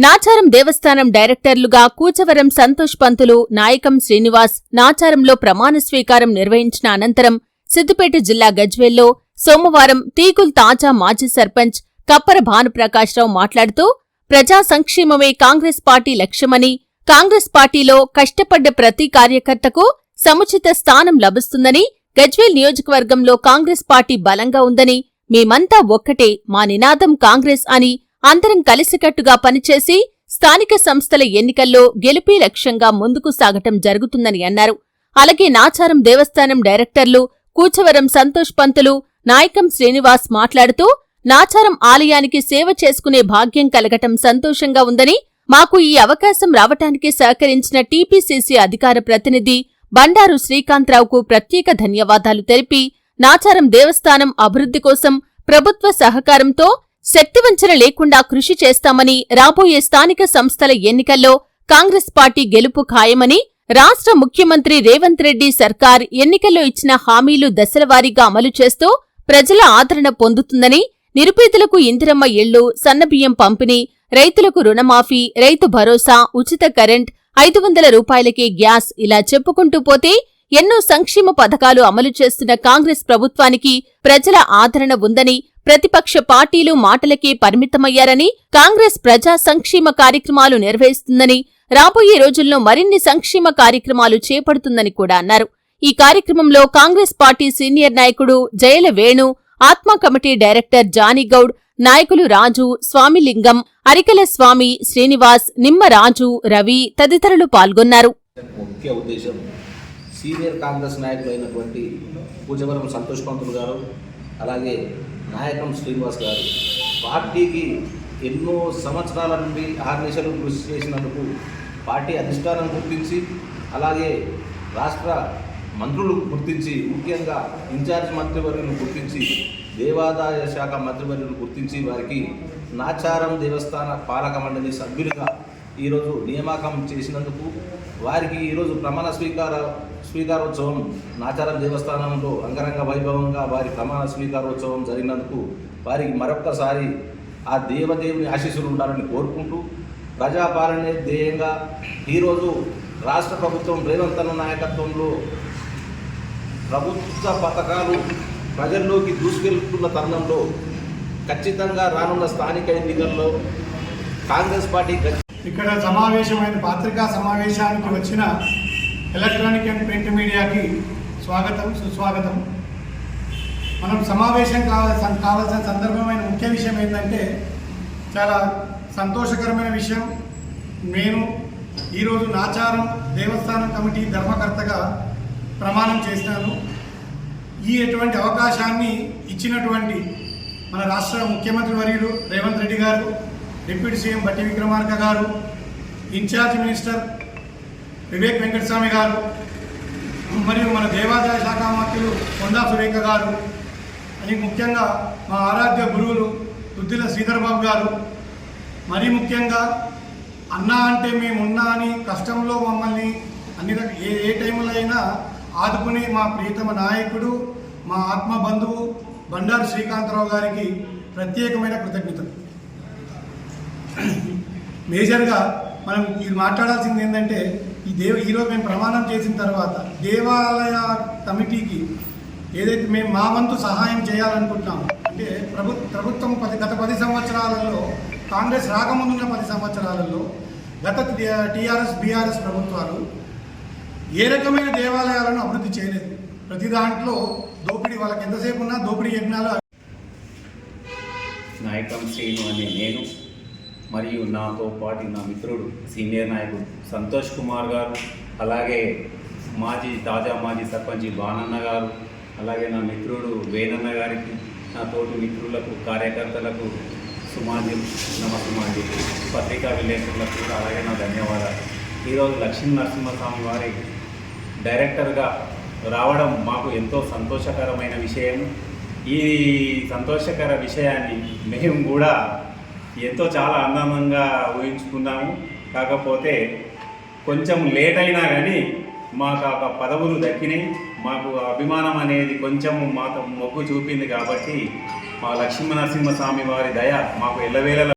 నాచారం దేవస్థానం డైరెక్టర్లుగా కూచవరం సంతోష్ పంతులు నాయకం శ్రీనివాస్ నాచారంలో ప్రమాణ స్వీకారం నిర్వహించిన అనంతరం సిద్దిపేట జిల్లా గజ్వేల్లో సోమవారం తీగుల్ తాజా మాజీ సర్పంచ్ కప్పర భానుప్రకాశ్రావు మాట్లాడుతూ ప్రజా సంక్షేమమే కాంగ్రెస్ పార్టీ లక్ష్యమని కాంగ్రెస్ పార్టీలో కష్టపడ్డ ప్రతి కార్యకర్తకు సముచిత స్థానం లభిస్తుందని గజ్వేల్ నియోజకవర్గంలో కాంగ్రెస్ పార్టీ బలంగా ఉందని మేమంతా ఒక్కటే మా నినాదం కాంగ్రెస్ అని అందరం కలిసికట్టుగా పనిచేసి స్థానిక సంస్థల ఎన్నికల్లో గెలుపే లక్ష్యంగా ముందుకు సాగటం జరుగుతుందని అన్నారు. అలాగే నాచారం దేవస్థానం డైరెక్టర్లు కూచవరం సంతోష్ పంతులు నాయకం శ్రీనివాస్ మాట్లాడుతూ నాచారం ఆలయానికి సేవ చేసుకునే భాగ్యం కలగటం సంతోషంగా ఉందని మాకు ఈ అవకాశం రావటానికి సహకరించిన టీపీసీసీ అధికార ప్రతినిధి బండారు శ్రీకాంత్రావుకు ప్రత్యేక ధన్యవాదాలు తెలిపి నాచారం దేవస్థానం అభివృద్ధి కోసం ప్రభుత్వ సహకారంతో శక్తివంచన లేకుండా కృషి చేస్తామని రాబోయే స్థానిక సంస్థల ఎన్నికల్లో కాంగ్రెస్ పార్టీ గెలుపు ఖాయమని రాష్ట్ర ముఖ్యమంత్రి రేవంత్ రెడ్డి సర్కార్ ఎన్నికల్లో ఇచ్చిన హామీలు దశలవారీగా అమలు చేస్తూ ప్రజల ఆదరణ పొందుతుందని నిరుపేదలకు ఇందిరమ్మ ఇళ్ళు సన్నబియ్యం పంపిణీ రైతులకు రుణమాఫీ రైతు భరోసా ఉచిత కరెంట్ ఐదు వందల రూపాయలకే గ్యాస్ ఇలా చెప్పుకుంటూ పోతే ఎన్నో సంక్షేమ పథకాలు అమలు చేస్తున్న కాంగ్రెస్ ప్రభుత్వానికి ప్రజల ఆదరణ ఉందని ప్రతిపక్ష పార్టీలు మాటలకే పరిమితమయ్యారని కాంగ్రెస్ ప్రజా సంక్షేమ కార్యక్రమాలు నిర్వహిస్తుందని రాబోయే రోజుల్లో మరిన్ని సంక్షేమ కార్యక్రమాలు చేపడుతుందని కూడా అన్నారు. ఈ కార్యక్రమంలో కాంగ్రెస్ పార్టీ సీనియర్ నాయకుడు జయల వేణు ఆత్మ కమిటీ డైరెక్టర్ జానీగౌడ్ నాయకులు రాజు స్వామిలింగం అరికల స్వామి శ్రీనివాస్ నిమ్మరాజు రవి తదితరులు పాల్గొన్నారు. ముఖ్య ఉద్దేశం సీనియర్ కాంగ్రెస్ నాయకులైనటువంటి పూజవరం సంతోష్ పంతులు గారు అలాగే నాయకం శ్రీనివాస్ గారు పార్టీకి ఎన్నో సంవత్సరాల నుండి ఆర్నిశలు కృషి చేసినందుకు పార్టీ అధిష్టానం గుర్తించి అలాగే రాష్ట్ర మంత్రులు గుర్తించి ముఖ్యంగా ఇన్ఛార్జ్ మంత్రివర్యులను గుర్తించి దేవాదాయ శాఖ మంత్రివర్యులను గుర్తించి వారికి నాచారం దేవస్థాన పాలక మండలి సభ్యులుగా ఈరోజు నియామకం చేసినందుకు వారికి ఈరోజు ప్రమాణ స్వీకార స్వీకారోత్సవం నాచారం దేవస్థానంలో అంగరంగ వైభవంగా వారి ప్రమాణ స్వీకారోత్సవం జరిగినందుకు వారికి మరొక్కసారి ఆ దేవదేవుని ఆశీస్సులు ఉండాలని కోరుకుంటూ ప్రజాపాలనే ధ్యేయంగా ఈరోజు రాష్ట్ర ప్రభుత్వం రేవంత్ నాయకత్వంలో ప్రభుత్వ పథకాలు ప్రజల్లోకి దూసుకెళ్తున్న తరుణంలో ఖచ్చితంగా రానున్న స్థానిక ఎన్నికల్లో కాంగ్రెస్ పార్టీ ఇక్కడ సమావేశమైన పాత్రికా సమావేశానికి వచ్చిన ఎలక్ట్రానిక్ అండ్ ప్రింట్ మీడియాకి స్వాగతం సుస్వాగతం. మనం సమావేశం కావాల్సిన కావాల్సిన సందర్భమైన ముఖ్య విషయం ఏంటంటే చాలా సంతోషకరమైన విషయం. నేను ఈరోజు నాచారం దేవస్థానం కమిటీ ధర్మకర్తగా ప్రమాణం చేశాను. ఈ ఎటువంటి అవకాశాన్ని ఇచ్చినటువంటి మన రాష్ట్ర ముఖ్యమంత్రి వర్యులు రేవంత్ రెడ్డి గారు డిప్యూటీ సీఎం బట్టి విక్రమార్క గారు ఇన్ఛార్జ్ మినిస్టర్ వివేక్ వెంకటస్వామి గారు మరియు మన దేవాదాయ శాఖ మంత్రులు కొండా సురేఖ గారు అని ముఖ్యంగా మా ఆరాధ్య గురువులు దుద్దిల శ్రీధర్ బాబు గారు. మరీ ముఖ్యంగా అన్నా అంటే మేమున్నా అని కష్టంలో మమ్మల్ని అన్ని ఏ ఏ టైంలో అయినా ఆదుకునే మా ప్రియతమ నాయకుడు మా ఆత్మ బంధువు బండారు శ్రీకాంతరావు గారికి ప్రత్యేకమైన కృతజ్ఞతలు. మేజర్గా మనం ఇది మాట్లాడాల్సింది ఏంటంటే ఈ దేవ ఈరోజు మేము ప్రమాణం చేసిన తర్వాత దేవాలయ కమిటీకి ఏదైతే మేము మా వంతు సహాయం చేయాలనుకుంటున్నాము అంటే ప్రభు ప్రభుత్వం పది గత పది సంవత్సరాలలో కాంగ్రెస్ రాకముందున్న పది సంవత్సరాలలో గత టీఆర్ఎస్ బీఆర్ఎస్ ప్రభుత్వాలు ఏ రకమైన దేవాలయాలను అభివృద్ధి చేయలేదు. ప్రతి దాంట్లో దోపిడీ వాళ్ళకి ఎంతసేపు ఉన్నా దోపిడీ యజ్ఞాలు నాయకం శ్రీను అనే నేను మరియు నాతో పాటు నా మిత్రుడు సీనియర్ నాయకుడు సంతోష్ కుమార్ గారు అలాగే మాజీ తాజా మాజీ సర్పంచ్ బానన్న గారు అలాగే నా మిత్రుడు వేనన్న గారికి నా తోటి మిత్రులకు కార్యకర్తలకు సుమాంజి నమస్సుమాంజి పత్రికా విలేకరులకు కూడా అలాగే నా ధన్యవాదాలు. ఈరోజు లక్ష్మీ నరసింహస్వామి వారి డైరెక్టర్గా రావడం మాకు ఎంతో సంతోషకరమైన విషయం. ఈ సంతోషకర విషయాన్ని మేము కూడా ఎంతో చాలా ఆనందంగా ఊహించుకున్నాము. కాకపోతే కొంచెం లేట్ అయినా కానీ మాకు ఆ పదవులు దక్కినాయి. మాకు అభిమానం అనేది కొంచెం మాకు మొగ్గు చూపింది కాబట్టి మా లక్ష్మీనరసింహ స్వామి వారి దయ మాకు ఎల్లవేళ